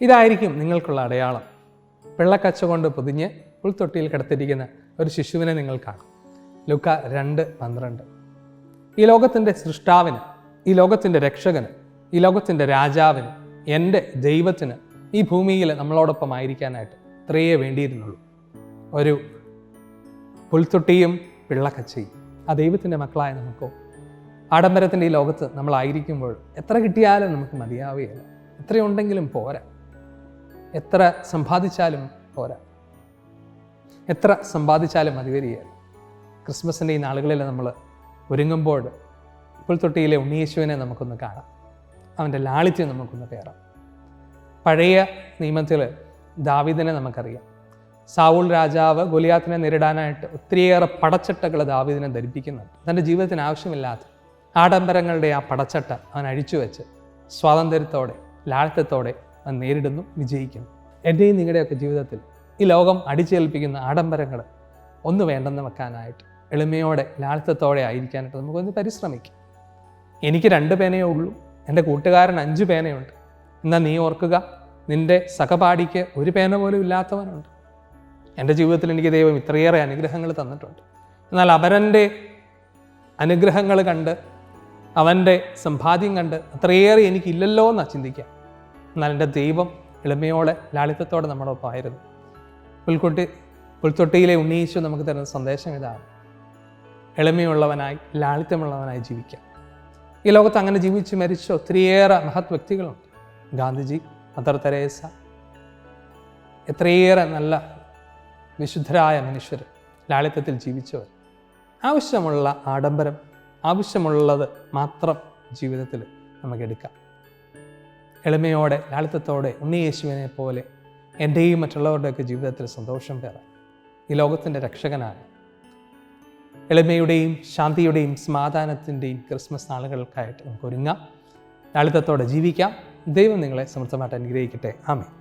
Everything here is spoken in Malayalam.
ഇതായിരിക്കും നിങ്ങൾക്കുള്ള അടയാളം. വെള്ളക്കച്ച കൊണ്ട് പൊതിഞ്ഞ് പുൽത്തൊട്ടിയിൽ കിടത്തിരിക്കുന്ന ഒരു ശിശുവിനെ നിങ്ങൾ കാണും. ലുക്ക രണ്ട് പന്ത്രണ്ട്. ഈ ലോകത്തിന്റെ സൃഷ്ടാവിന് ഈ ലോകത്തിന്റെ രക്ഷകന് ഈ ലോകത്തിന്റെ രാജാവിന് എന്റെ ദൈവത്തിന് ഈ ഭൂമിയിൽ നമ്മളോടൊപ്പം ആയിരിക്കാനായിട്ട് ഇത്രയേ വേണ്ടിയിരുന്നുള്ളൂ. ഒരു പുൽത്തൊട്ടിയും പിള്ളക്കച്ചയും. ആ ദൈവത്തിന്റെ മക്കളായ നമുക്കോ ആഡംബരത്തിന്റെ ഈ ലോകത്ത് നമ്മളായിരിക്കുമ്പോൾ എത്ര കിട്ടിയാലും നമുക്ക് മതിയാവുകയില്ല. എത്രയുണ്ടെങ്കിലും പോരാ. എത്ര സമ്പാദിച്ചാലും പോരാ. എത്ര സമ്പാദിച്ചാലും മതി ക്രിസ്മസിന്റെ ഈ നാളുകളിൽ നമ്മൾ ഒരുങ്ങുമ്പോൾ ഇപ്പോൾ തൊട്ടിയിലെ ഉണ്ണിയേശുവിനെ നമുക്കൊന്ന് കാണാം. അവന്റെ ലാളിത്യം നമുക്കൊന്ന് കയറാം പഴയ നിയമത്തിൽ ദാവിദിനെ നമുക്കറിയാം. സാവൂൾ രാജാവ് ഗുലിയാത്തിനെ നേരിടാനായിട്ട് ഒത്തിരിയേറെ പടച്ചട്ടകൾ ദാവിദിനെ ധരിപ്പിക്കുന്നുണ്ട്. തന്റെ ജീവിതത്തിന് ആവശ്യമില്ലാത്ത ആഡംബരങ്ങളുടെ ആ പടച്ചട്ട അവൻ അഴിച്ചു വെച്ച് സ്വാതന്ത്ര്യത്തോടെ ലാളിത്യത്തോടെ അവൻ നേരിടുന്നു വിജയിക്കുന്നു. എന്റെയും നിങ്ങളുടെയൊക്കെ ജീവിതത്തിൽ ഈ ലോകം അടിച്ചേൽപ്പിക്കുന്ന ആഡംബരങ്ങൾ ഒന്ന് വേണ്ടെന്ന് വെക്കാനായിട്ട് എളിമയോടെ ലാളിത്യത്തോടെ ആയിരിക്കാനായിട്ട് നമുക്കൊന്ന് പരിശ്രമിക്കാം. എനിക്ക് രണ്ട് പേനയേ ഉള്ളൂ. എന്റെ കൂട്ടുകാരൻ അഞ്ച് പേനയുണ്ട്. എന്നാൽ നീ ഓർക്കുക നിന്റെ സഹപാഠിക്ക് ഒരു പേന പോലും ഇല്ലാത്തവനുണ്ട്. എന്റെ ജീവിതത്തിൽ എനിക്ക് ദൈവം ഇത്രയേറെ അനുഗ്രഹങ്ങൾ തന്നിട്ടുണ്ട്. എന്നാൽ അവരന്റെ അനുഗ്രഹങ്ങൾ കണ്ട് അവന്റെ സമ്പാദ്യം കണ്ട് അത്രയേറെ എനിക്കില്ലല്ലോ എന്നാണ് ചിന്തിക്കാം എന്നാൽ എന്റെ ദൈവം എളിമയോടെ ലാളിത്യത്തോടെ നമ്മുടെ ആയിരുന്നു. പുൽക്കുട്ടി പുൽത്തൊട്ടിയിലെ ഉന്നയിച്ചു നമുക്ക് തരുന്ന സന്ദേശം ഇതാണ്. എളിമയുള്ളവനായി ലാളിത്യമുള്ളവനായി ജീവിക്കാം. ഈ ലോകത്ത് അങ്ങനെ ജീവിച്ച് മരിച്ച ഒത്തിരിയേറെ മഹത് വ്യക്തികളുണ്ട്. ഗാന്ധിജി മദർ തെരേസ എത്രയേറെ നല്ല വിശുദ്ധരായ മനുഷ്യർ ലാളിത്യത്തിൽ ജീവിച്ചവർ. ആവശ്യമുള്ള ആഡംബരം ആവശ്യമുള്ളത് മാത്രം ജീവിതത്തിൽ നമുക്കെടുക്കാം എളിമയോടെ ലാളിത്യത്തോടെ ഉണ്ണിയേശുവിനെ പോലെ എന്റെയും മറ്റുള്ളവരുടെയൊക്കെ ജീവിതത്തിൽ സന്തോഷം പേറാം ഈ ലോകത്തിന്റെ രക്ഷകനായ എളിമയുടെയും ശാന്തിയുടെയും സമാധാനത്തിന്റെയും ക്രിസ്മസ് നാളുകൾക്കായിട്ട് നമുക്ക് ഒരുങ്ങാം ലാളിത്യത്തോടെ ജീവിക്കാം. ദൈവം നിങ്ങളെ സമൃദ്ധമായിട്ട് അനുഗ്രഹിക്കട്ടെ. ആമേ